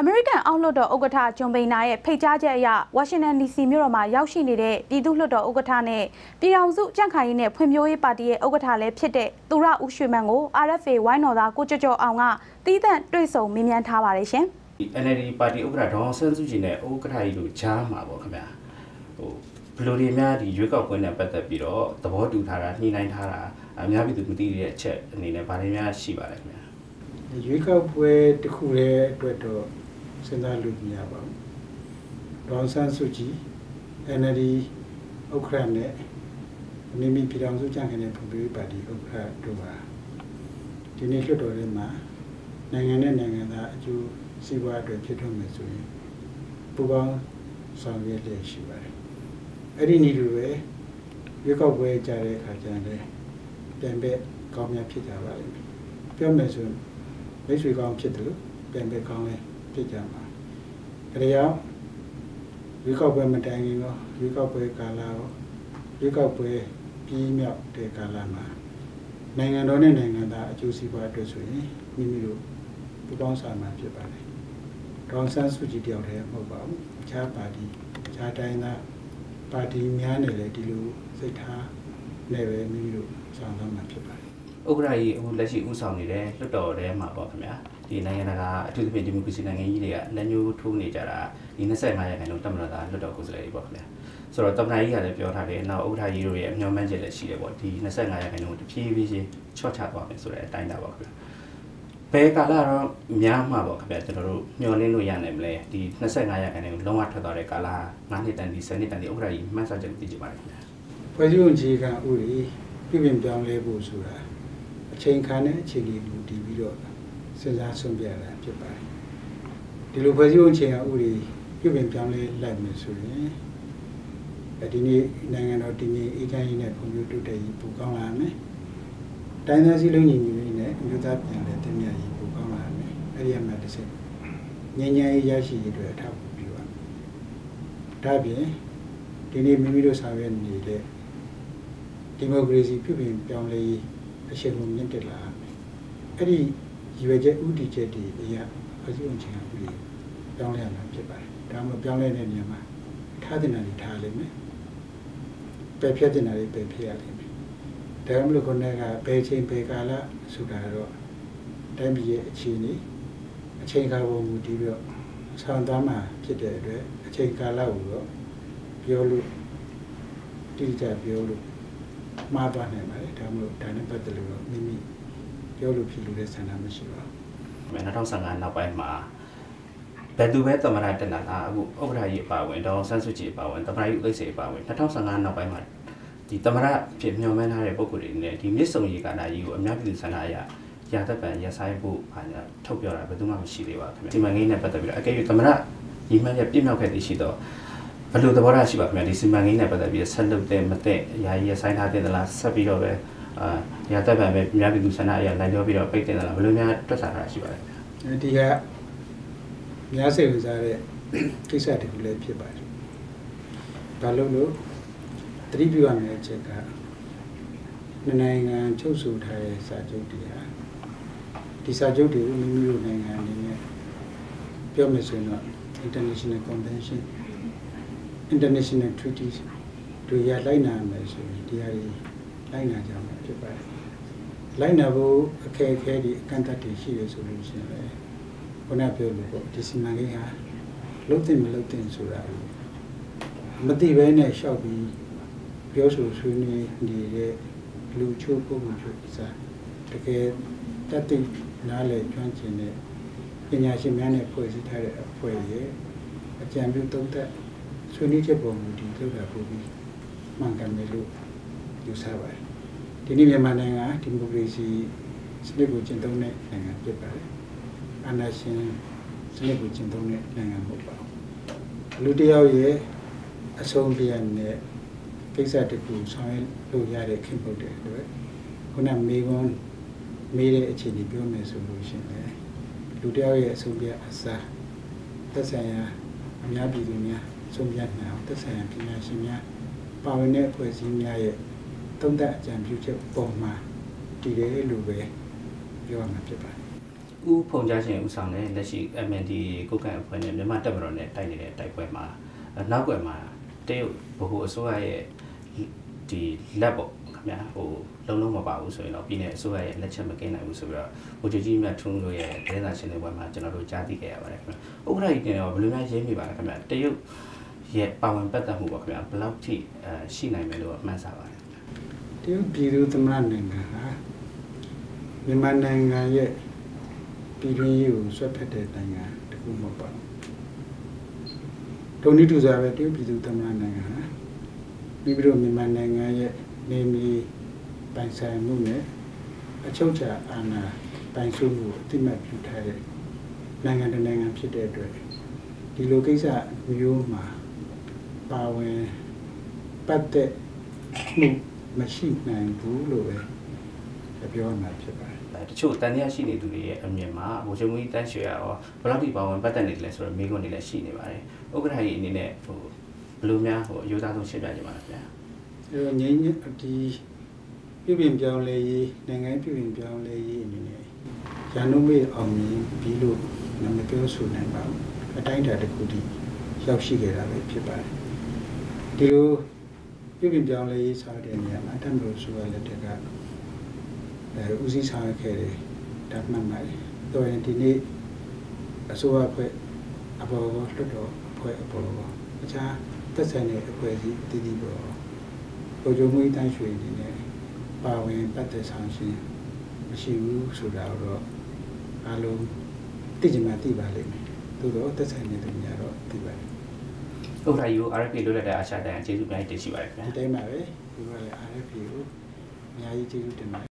အမေရိကန်အောက်လွှတ်တော်ဥက္ကဋ္ဌဂျွန်ဘိန်နာရဲ့ဖိတ်ကြားချက်အရဝါရှင်တန် DC မြို့တော်မှာရောက်ရှိနေတဲ့ပြည်သူ့လွှတ်တော်ဥက္ကဋ္ဌနဲ့ပြည်ထောင်စုကြံ့ခိုင်ရေးနဲ့ဖွံ့ဖြိုးရေးပါတီရဲ့ဥက္ကဋ္ဌလည်းဖြစ်တဲ့သူရဦးရွှေမန်းကို RFA ဝိုင်းတော်သားကိုကျော်ကျော်အောင်ကတီးသန့်တွေ့ဆုံမေးမြန်းထားပါတယ်ရှင်။ NLD ပါတီဥက္ကဋ္ဌဒေါအောင်ဆန်းစုကြည်နဲ့ဥက္ကဋ္ဌကြီးတို့ကြားမှာပေါ့ခင်ဗျာဟိုဘယ်လိုတွေများဒီရွေးကောက်ပွဲနဲ့ပတ်သက်ပြီးတော့သဘောတူထားတာညှိနှိုင်းထားတာအများပြည်သူမသိတဲ့အချက်အနေနဲ့ဗားတွေများရှိပါလဲခင်ဗျာရွေးကောက်ပွဲတစ်ခုရဲ့အတွက်တော့ စဉ်းစားလို့မရပါဘူးဒေါန်ဆန်းစုကြည် NLD ဥက္ကဋ္ဌနဲ့မိမိပြည်ထောင်စုကြံ့ခိုင်တဲ့ဖွံ့ဖြိုးရေးပါတီဥက္ကဋ္ဌတို့ပါဒီနေ့လွှတ်တော်ထဲမှာနိုင်ငံနဲ့နိုင်ငံသားအကျိုးစီးပွားအတွက်ဖြစ်ထွန်းမယ်ဆိုရင်ပူပေါင်းဆောင်ရွက်လျက်ရှိပါတယ်အဲ့ဒီနည်းလိုပဲရွေးကောက်ပွဲကြတဲ့အခါကျရင်လည်းပြန်ပဲကောင်းများဖြစ်ကြပါလိမ့်မယ်ပြောမယ်ဆိုရင်မိတ်ဆွေကောင်းဖြစ်တယ်လို့ပြန်ပဲကောင်းလဲ ဖြစ်ကြမှာဒါကြောင့်ရွေးကောက်ပွဲမတိုင်ခင်တော့ရွေးကောက်ပွဲကာလရောရွေးကောက်ပွဲပြီးမြောက်တဲ့ကာလမှာနိုင်ငံတော်နဲ့နိုင်ငံသားအကျိုးစီးပွားအတွက်ဆိုရင်မိမိတို့ပူးပေါင်းဆောင်မှဖြစ်ပါတယ်။ဒေါန်ဆန်းစုကြည်တယောက်တည်းမဟုတ်ပါဘူး။အခြားပါတီအခြားတိုင်းသားပါတီများနဲ့လည်းဒီလိုစိတ်ထားနဲ့ပဲမိမိတို့ဆောင်ရွက်မှဖြစ်ပါတယ်။ဥက္ကဋ္ဌကြီးအခုလက်ရှိဥဆောင်နေတဲ့လွှတ်တော်ထဲမှာပေါ့ခင်ဗျာ ဒီနိုင်ငံတကာအထူးသဖြင့်ဒီမိုကရေစီနိုင်ငံကြီးတွေကလက်ညှိုးထိုးနေကြတာဒီ25ရာခိုင်နှုန်းတမန်တော်သားလွှတ်တော်ကိုယ်စားလှယ်တွေပေါ့ခင်ဗျာဆိုတော့တမန်ကြီးကလည်းပြောထားတယ်နောက်ဥက္ကဋ္ဌကြီးတို့ရဲ့အမျှော်မှန်းချက်လည်းရှိတယ်ပေါ့ဒီ25ရာခိုင်နှုန်းတဖြည်းဖြည်းချင်းချော့ချသွားမယ်ဆိုတဲ့အတိုင်းတာပေါ့ခင်ဗျာဘယ်ကာလတော့များမှာပေါ့ခင်ဗျာကျွန်တော်တို့မျှော်လင့်လို့ရနိုင်မလဲဒီ25ရာခိုင်နှုန်းလုံးဝထွက်သွားတဲ့ကာလ9နှစ်တန်ဒီ10နှစ်တန်ဒီဥက္ကဋ္ဌကြီးမှန်းဆချက်သိကြပါတယ်ခင်ဗျာဖွဲ့စည်းပုံအခြေခံဥပဒေပြည်ပြင်ပြောင်းလဲဖို့ဆိုတာအချိန်ခါနဲ့အခြေအနေမူတည်ပြီးတော့ စဉ်းစားဆုံးဖြတ်ရတာဖြစ်ပါတယ်ဒီလိုဖွဲ့စည်းပုံအခြေခံဥပဒေပြည်ပြင်ပြောင်းလဲလိုက်မယ်ဆိုရင်ဒီနေ့နိုင်ငံတော်တည်ငြိမ်အေးချမ်းရေးနဲ့ဖွံ့ဖြိုးတိုးတက်ရေးပိုကောင်းလာမယ်တိုင်းသားစည်းလုံးညီညွတ်ရေးနဲ့အမျိုးသားပြန်လည်တည်မြဲရေးပိုကောင်းလာမယ်အဲ့ဒီအမှတစ်ချက်ငြိမ်းချမ်းရေးရရှိရေးအတွက်အထောက်အကူပြုပါဒါပြင်ဒီနေ့မိမိတို့ဆောင်ရွက်နေတဲ့ဒီမိုကရေစီပြုပြင်ပြောင်းလဲရေးအရှိန်ကိုမြင့်တက်လာမယ်အဲ့ဒီ ရည်ရွယ်ချက်ဥတီချက်တွေအရာဖွဲ့စည်းပုံချင်ကပြီးပြောင်းလဲရမှာဖြစ်ပါတယ်ဒါမှပြောင်းလဲတဲ့နေရာမှာထားတင်တာတွေထားလိမ့်မယ်ပယ်ဖြတ်တင်တာတွေပယ်ဖြတ်ရလိမ့်မယ်ဒါမှမဟုတ်ခုနကဘယ်ချိန်ဘယ်ကာလဆိုတာတော့တိုင်းပြည်ရဲ့အခြေအနေအချိန်ကာလပုံမူတည်ပြီးတော့ဆောင်သွားမှာဖြစ်တဲ့အတွက်အချိန်ကာလကိုတော့ပြောလို့တိကျပြောလို့မှားသွားနိုင်ပါတယ်ဒါမှမဟုတ်ဒါနဲ့ပတ်သက်လို့မိမိ ပြောလို့ဖြစ်လို့တဲ့ဆန္ဒမရှိပါဘူး2015နောက်ပိုင်းမှာဘယ်သူပဲသမရတက်လာတာအခုဥက္ကဋ္ဌကြီးအပါဝင်ဒေါအောင်ဆန်းစုကြည်အပါဝင်သမရကြီးဥသိစေအပါဝင်2015နောက်ပိုင်းမှာဒီသမရဖြစ်မျှော်မှန်းထားတဲ့ပုံကိုယ်တွေနဲ့ဒီမြစ်ဆုံရေကာနာကြီးကိုအများပြည်သူဆန္ဒအရရာသက်ပံရဆိုင်ဖို့ဘာညာထုတ်ပြောတာဘယ်သူမှမရှိသေးပါဘူးခင်ဗျဒီမှာငင်းနဲ့ပတ်သက်ပြီးတော့အကယ်၍သမရညီမှန်းရပြည့်မြောက်ခဲ့သည်ရှိတော့ဘယ်လိုသဘောထားရှိပါခင်ဗျဒီစီမံကိန်းနဲ့ပတ်သက်ပြီးဆက်လုပ်တဲ့မတဲ့ယာယီရဆိုင်ထားတဲ့လားဆက်ပြီးတော့ပဲ အာရာသက်ပံပဲအများပြည်သူဆန္ဒအရလိုက်ပြောပြီးတော့ပိတ်တင်တာလားဘယ်လိုများတွက်ဆထားတာရှိပါလဲဒီကများစိတ်ဝင်စားတဲ့ကိစ္စတခုလည်းဖြစ်ပါတယ်။ဒါလို့လို့တတိပြုရမယ့်အချက်ကနိုင်ငံချုပ်ဆိုထားတဲ့စာချုပ်တွေဟာဒီစာချုပ်တွေကိုမိမိတို့နိုင်ငံအနေနဲ့ပြောမယ်ဆိုရင်တော့ international convention international treaties တွေရလိုက်နာမယ်ဆိုရင်ဒီဟာတွေ လိုက်နာကြမှာဖြစ်ပါတယ်။လိုက်နာဖို့အခက်အခဲတွေအကန့်အသတ်တွေရှိတယ်ဆိုလို့ရှိရင်လည်းခုနပြောလို့ပေါ့ဒီစီမံကိန်းဟာလုံးတင်မလုံးတင်ဆိုတာမသိဘဲနဲ့ရှောက်ပြီးပြောဆိုဆွေးနွေးနေတဲ့လူချို့ပုဂ္ဂိုလ်ချို့စားတကယ်တတ်သိနားလည်ကျွမ်းကျင်တဲ့ပညာရှင်များနဲ့ဖွဲ့စည်းထားတဲ့အဖွဲ့ရဲ့အကြံပြုသုံးသပ်ဆွေးနွေးချက်ပုံမူတည်လုပ်တာပို့ပြီးမှန်ကန်တယ်လို့ ယူဆပါတယ်ဒီနေ့မြန်မာနိုင်ငံဒီမိုကရေစီစနစ်ကိုကျင့်သုံးတဲ့နိုင်ငံဖြစ်ပါတယ်အာဏာရှင်စနစ်ကိုကျင့်သုံးတဲ့နိုင်ငံမဟုတ်ပါဘူးလူတယောက်ရဲ့အဆုံးပြရတဲ့ကိစ္စတခုဆောင်ရွက်လို့ရတဲ့ခင်ပုတ်တဲ့အတွက်ခုနမေကွန်မေးတဲ့အခြေအနေပြောမယ်ဆိုလို့ရှိရင်လူတယောက်ရဲ့အဆုံးပြအစားသက်ဆိုင်ရာအများပြည်သူများဆုံးဖြတ်နိုင်အောင်သက်ဆိုင်ရာပညာရှင်များပါဝင်တဲ့အဖွဲ့အစည်းများရဲ့ သုံးသပ်အကြံပြုချက်ပုံမှာတည်တယ်လို့ပဲပြောရမှာဖြစ်ပါတယ်ဦးဖုန်ကြားရှင်ဦးဆောင်တဲ့လက်ရှိ MND ကိုကန်အဖွဲ့နဲ့မြန်မာတပ်မတော်နဲ့တိုက်နေတဲ့တိုက်ပွဲမှာအနောက်ကွယ်မှာတရုတ်ဗဟိုအစိုးရရဲ့ဒီလက်ပေါ့ခင်ဗျာဟိုလုံးလုံးမပါဘူးဆိုရင်တော့ပြည်내အစိုးရရဲ့လက်ချက်မကင်းနိုင်ဘူးဆိုပြီးတော့ဗိုလ်ချုပ်ကြီးမြတ်ထွန်းတို့ရဲ့ဒေသရှင်တွေဘက်မှာကျွန်တော်တို့ကြားသိခဲ့ရပါတယ်ခင်ဗျာဥက္ကဋ္ဌကြီးတင်တော့ဘယ်လိုများရင်းမိပါလဲခင်ဗျာတရုတ်ရဲ့ပါဝင်ပတ်သက်မှုပေါ့ခင်ဗျာဘယ်လောက်ထိအဲရှိနိုင်မယ်လို့မှန်းဆပါလဲတ ရုတ်ပြည်သူသမ္မတနိုင်ငံဟာမြန်မာနိုင်ငံရဲ့ပြည်တွင်းရေးကိုဆွတ်ဖက်တဲ့နိုင်ငံတစ်ခုမဟုတ်ပါဘူးဒုံနီတူစားပဲတရုတ်ပြည်သူသမ္မတနိုင်ငံဟာမိမိတို့မြန်မာနိုင်ငံရဲ့နေမီပိုင်ဆိုင်မှုနဲ့အချုပ်အခြာအာဏာပိုင်ဆိုင်မှုကိုအတိအမှတ်ပြုထားတဲ့နိုင်ငံတစ်နိုင်ငံဖြစ်တဲ့အတွက်ဒီလိုကိစ္စမျိုးမှာပါဝင်ပတ်သက်မှု မရှိနိုင်ဘူးလို့ပဲပြောမှာဖြစ်ပါတယ်အဲတချို့တန်တရားရှိနေသူတွေရဲ့အမြင်မှာဗိုလ်ချုပ်မှုကြီးတန်းရွှေရရောဘယ်လောက်ထိပါဝင်ပတ်သက်နေတယ်လဲဆိုတော့မိကွန်းတွေလည်းရှိနေပါတယ်ဥက္ကဋ္ဌကြီးအနေနဲ့ဟိုဘယ်လိုများဟိုအယူသားဆုံးရှင်းပြကြပါလားခင်ဗျာအဲတော့ငြိမ်းချမ်းဒီပြုပြင်ပြောင်းလဲရေးနိုင်ငံပြုပြင်ပြောင်းလဲရေးအနေနဲ့ရန်ကုန်မေအောင်မြင်ပြီးလို့နာမည်ပြောဆိုနိုင်ပါဘူးအတိုင်းအတာတစ်ခုတည်းရောက်ရှိခဲ့တာပဲဖြစ်ပါတယ်ဒီလို ပြုပြင်ပြောင်းလဲရေးဆောင်တဲ့နေရာမှာအထက်မျိုးဆိုရလက်တက်ကအဲဦးစီးဆောင်ခဲ့တယ်ဒါမှန်ပါတယ်တော်ရင်ဒီနေ့အစိုးရအဖွဲ့အပေါ်လွှတ်တော်အဖွဲ့အပေါ်အခြားသက်ဆိုင်တဲ့အဖွဲ့အစည်းတည်တည်ပေါ်ကိုကြုံမှုတန်းရွှေနေနဲ့ပါဝင်ပတ်သက်ဆောင်ရှင်မရှိဘူးဆိုတာတော့အားလုံးသိကြမှာသိပါလိမ့်မယ်သို့တော့သက်ဆိုင်နေသူများတော့သိပါတယ် ဥက္ကဋ္ဌကြီးကို RFP လွတ်လပ်တဲ့အာရှတန်ကျေးဇူးများတင်ရှိပါတယ်ခင်ဗျာဒီတိုင်းပါပဲဒီကလည်း RFP ကိုအများကြီးကျေးဇူးတင်ပါတယ်